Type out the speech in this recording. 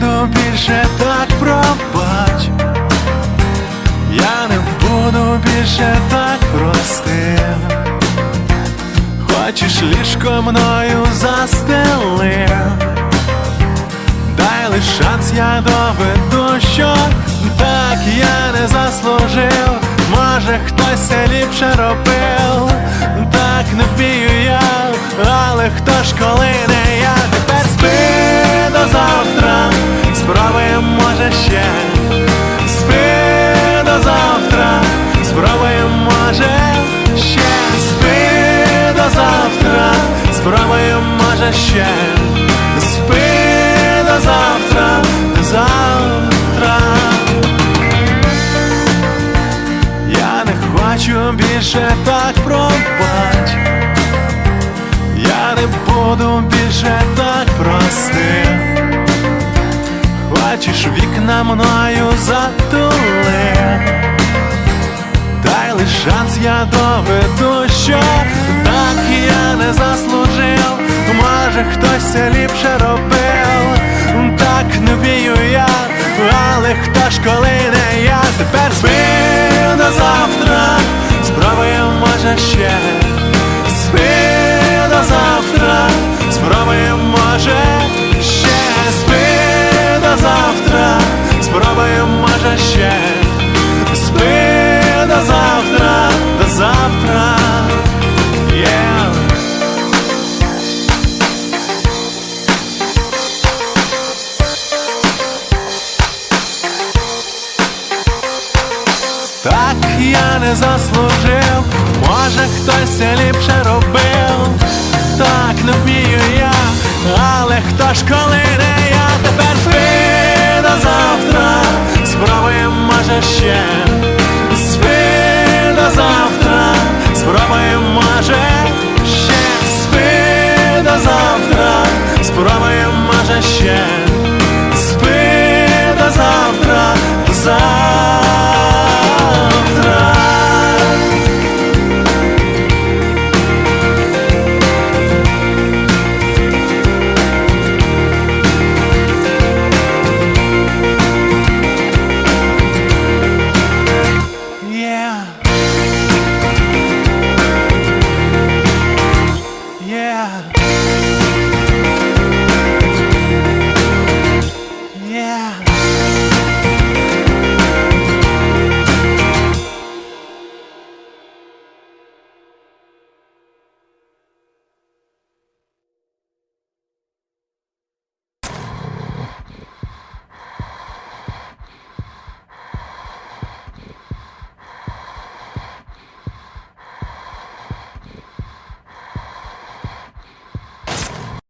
буду більше так пробач, я не буду більше так простим. Хочеш ліжко мною застели, дай лиш шанс, я доведу, що так я не заслужив. Може, хтось це ліпше робив, так не вмію я, але хто ж коли не спробуємо, може ще, спи до завтра, до завтра. Я не хочу більше так пробач, я не буду більше так простим. Хочеш вікна мною затули, дай лиш шанс, я доведу, що не заслужив. Може, хтось ліпше робив, так не вмію я, але хто ж коли не я. Тепер спи до завтра, спробуємо, може ще, Так я не заслужив, може хтось ліпше робив, так не вмію я, але хто ж коли не я? Тепер спи до завтра, спробуємо, може ще,